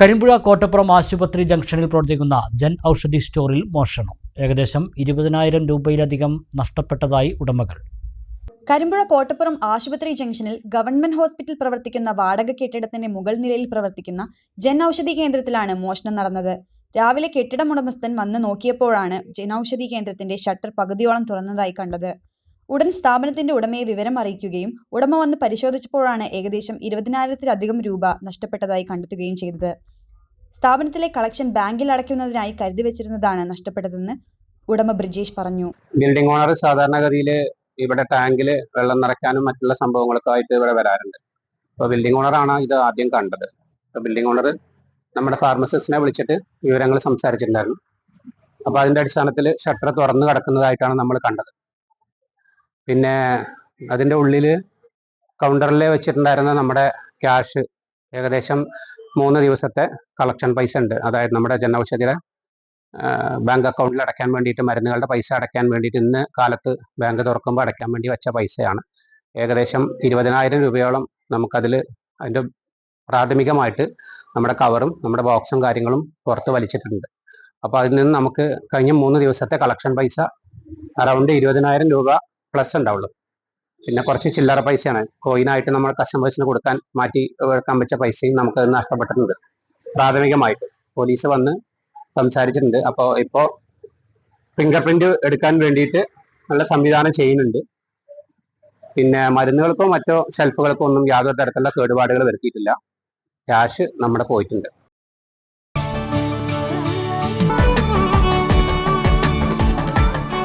കരിമ്പുഴ കോട്ടപ്പുറം ആശുപത്രി ജംഗ്ഷനിൽ പ്രവർത്തിക്കുന്ന ജൻ ഔഷധി സ്റ്റോറിൽ മോഷണം. ഏകദേശം ഇരുപതിനായിരം രൂപയിലധികം നഷ്ടപ്പെട്ടതായി ഉടമകൾ. കരിമ്പുഴ കോട്ടപ്പുറം ആശുപത്രി ജംഗ്ഷനിൽ ഗവൺമെന്റ് ഹോസ്പിറ്റൽ പ്രവർത്തിക്കുന്ന വാടക കെട്ടിടത്തിന്റെ മുകൾ നിലയിൽ പ്രവർത്തിക്കുന്ന ജൻ ഔഷധി കേന്ദ്രത്തിലാണ് മോഷണം നടന്നത്. രാവിലെ കെട്ടിടം ഉടമസ്ഥൻ വന്ന് നോക്കിയപ്പോഴാണ് ജൻ ഔഷധി കേന്ദ്രത്തിന്റെ ഷട്ടർ പകുതിയോളം തുറന്നതായി കണ്ടത്. ഉടൻ സ്ഥാപനത്തിന്റെ ഉടമയെ വിവരം അറിയിക്കുകയും ഉടമ വന്ന് പരിശോധിച്ചപ്പോഴാണ് ഏകദേശം ഇരുപതിനായിരത്തിലധികം രൂപ നഷ്ടപ്പെട്ടതായി കണ്ടെത്തുകയും ചെയ്തത്. സ്ഥാപനത്തിലെ കളക്ഷൻ ബാങ്കിൽ അടയ്ക്കുന്നതിനായി കരുതി വെച്ചിരുന്നതാണ് നഷ്ടപ്പെട്ടതെന്ന് ഉടമ ബ്രിജേഷ് പറഞ്ഞു. ബിൽഡിംഗ് ഓണർ സാധാരണഗതിയിൽ ഇവിടെ ടാങ്കിൽ വെള്ളം നിറയ്ക്കാനും മറ്റുള്ള സംഭവങ്ങളൊക്കെ ആയിട്ട് ഇവിടെ വരാറുണ്ട്. അപ്പോൾ ബിൽഡിംഗ് ഓണറാണ് ഇത് ആദ്യം കണ്ടത്. അപ്പോൾ ബിൽഡിംഗ് ഓണർ നമ്മുടെ ഫാർമസിസ്റ്റിനെ വിളിച്ചിട്ട് വിവരങ്ങൾ സംസാരിച്ചിട്ടുണ്ടായിരുന്നു. അപ്പോൾ അതിന്റെ അടിസ്ഥാനത്തിൽ ഷട്ടർ തുറന്നു കിടക്കുന്നതായിട്ടാണ് നമ്മൾ കണ്ടത്. പിന്നെ അതിന്റെ ഉള്ളിൽ കൗണ്ടറിൽ വെച്ചിട്ടുണ്ടായിരുന്ന നമ്മുടെ ക്യാഷ് ഏകദേശം മൂന്ന് ദിവസത്തെ കളക്ഷൻ പൈസ ഉണ്ട്. അതായത് നമ്മുടെ ജനൌഷധിയുടെ ബാങ്ക് അക്കൗണ്ടിൽ അടയ്ക്കാൻ വേണ്ടിയിട്ട് മരുന്നുകളുടെ പൈസ അടയ്ക്കാൻ വേണ്ടിയിട്ട് ഇന്ന് കാലത്ത് ബാങ്ക് തുറക്കുമ്പോൾ അടയ്ക്കാൻ വേണ്ടി വെച്ച പൈസയാണ്. ഏകദേശം ഇരുപതിനായിരം രൂപയോളം നമുക്കതിൽ അതിന്റെ പ്രാഥമികമായിട്ട് നമ്മുടെ കവറും നമ്മുടെ ബോക്സും കാര്യങ്ങളും പുറത്ത് വലിച്ചിട്ടുണ്ട്. അപ്പോൾ അതിൽ നിന്ന് നമുക്ക് കഴിഞ്ഞ മൂന്ന് ദിവസത്തെ കളക്ഷൻ പൈസ അറൗണ്ട് ഇരുപതിനായിരം രൂപ പ്ലസ് ഉണ്ടാവുള്ളൂ. പിന്നെ കുറച്ച് ചില്ലറ പൈസയാണ്. കോയിനായിട്ട് നമ്മൾ കസ്റ്റമേഴ്സിന് കൊടുക്കാൻ മാറ്റി വെക്കാൻ വെച്ച പൈസയും നമുക്ക് നഷ്ടപ്പെട്ടിട്ടുണ്ട്. പ്രാഥമികമായിട്ട് പോലീസ് വന്ന് സംസാരിച്ചിട്ടുണ്ട്. അപ്പോൾ ഇപ്പോൾ ഫിംഗർ പ്രിന്റ് എടുക്കാൻ വേണ്ടിയിട്ട് നല്ല സംവിധാനം ചെയ്യുന്നുണ്ട്. പിന്നെ മരുന്നുകൾക്കോ മറ്റോ ഷെൽഫുകൾക്കോ ഒന്നും യാതൊരു തരത്തിലുള്ള കേടുപാടുകൾ വരുത്തിയിട്ടില്ല. ക്യാഷ് നമ്മുടെ പോയിട്ടുണ്ട്.